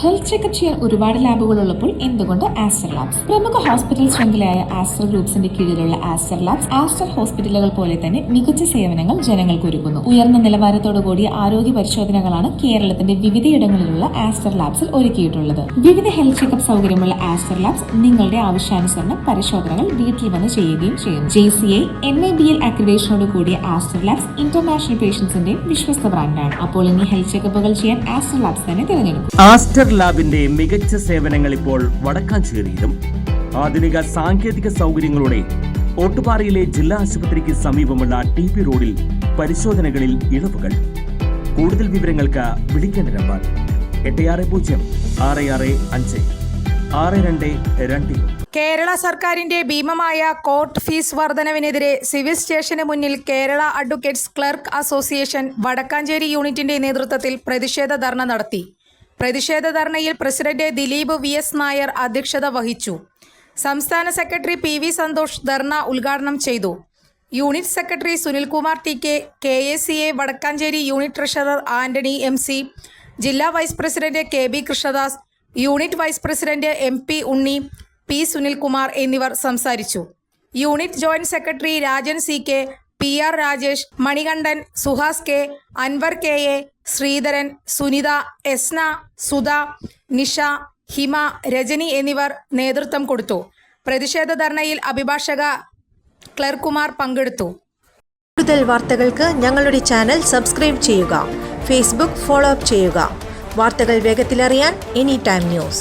Health checkup ചെയ്യാൻ ഒരുപാട് ലാബുകൾ ഉള്ളപ്പോൾ എന്തുകൊണ്ട് ആസ്റ്റർ ലാബ്സ് പ്രമുഖ ഹോസ്പിറ്റൽ ശൃംഖലയായ ആസ്റ്റർ ഗ്രൂപ്പ്സിന്റെ കീഴിലുള്ള ആസ്റ്റർ ലാബ്സ് ആസ്റ്റർ ഹോസ്പിറ്റലുകൾ പോലെ തന്നെ മികച്ച സേവനങ്ങൾ ജനങ്ങൾക്ക് ഒരുക്കുന്നു. ഉയർന്ന നിലവാരത്തോടു കൂടിയ ആരോഗ്യ പരിശോധനകളാണ് കേരളത്തിന്റെ വിവിധയിടങ്ങളിലുള്ള ആസ്റ്റർ ലാബ്സിൽ ഒരുക്കിയിട്ടുള്ളത്. വിവിധ ഹെൽത്ത് ചെക്കപ്പ് സൗകര്യമുള്ള ആസ്റ്റർ ലാബ്സ് നിങ്ങളുടെ ആവശ്യാനുസരണം പരിശോധനകൾ വീട്ടിൽ വന്ന് ചെയ്യുകയും ചെയ്യും J C I N I B L അക്രിഡേഷനോട് കൂടിയ ആസ്റ്റർ ലാബ്സ് ഇന്റർനാഷണൽ പേഷ്യൻസിന്റെ വിശ്വസ്ത ബ്രാൻഡാണ് അപ്പോൾ ഇനി ഹെൽത്ത് ചെക്കപ്പുകൾ ചെയ്യാൻ ആസ്റ്റർ ലാബ്സ് തന്നെ തിരഞ്ഞെടുക്കും. ലാബിന്റെ മികച്ച സേവനങ്ങൾ ഇപ്പോൾ വടക്കാഞ്ചേരിയിലും. ആധുനിക സാങ്കേതിക സൗകര്യങ്ങളോടെ ഓട്ടുപാറയിലെ ജില്ലാ ആശുപത്രിക്ക് സമീപമുള്ള ടി പി റോഡിൽ പരിശോധനകളിൽ ഇളവുകൾ. കൂടുതൽ വിവരങ്ങൾക്ക് വിളിക്കേണ്ട നമ്പർ എട്ട് ആറ് പൂജ്യം ആറ് ആറ് അഞ്ച് ആറ് രണ്ട് രണ്ട് കേരള സർക്കാരിന്റെ ഭീമമായ കോർട്ട് ഫീസ് വർധനവിനെതിരെ സിവിൽ സ്റ്റേഷന് മുന്നിൽ Kerala advocates clerk association Vadakkanchery യൂണിറ്റിന്റെ നേതൃത്വത്തിൽ പ്രതിഷേധ ധർണ നടത്തി. പ്രതിഷേധ ധർണയിൽ president Dileep V S Nair അധ്യക്ഷത വഹിച്ചു. സംസ്ഥാന secretary P V Santhosh dharna ഉദ്ഘാടനം ചെയ്തു. Unit secretary Sunilkumar T K K A C A Vadakkanchery unit treasurer Antony M C ജില്ലാ vice president K B Krishnadas unit vice president M P Unni P Sunilkumar എന്നിവർ സംസാരിച്ചു. Unit joint secretary Rajan C K P R Rajesh Manikandan Suhas K Anwar K A Sreedharan Sunitha Esna Sudha Nisha Hima Rajani എന്നിവർ നേതൃത്വം കൊടുത്തു. പ്രതിഷേധ ധർണയിൽ അഭിഭാഷക ക്ലർക്കുമാർ പങ്കെടുത്തു. കൂടുതൽ വാർത്തകൾക്ക് ഞങ്ങളുടെ ചാനൽ സബ്സ്ക്രൈബ് ചെയ്യുക. ഫേസ്ബുക്ക് ഫോളോ അപ്പ് ചെയ്യുക. വാർത്തകൾ വേഗത്തിലറിയാൻ എനി ടൈം ന്യൂസ്.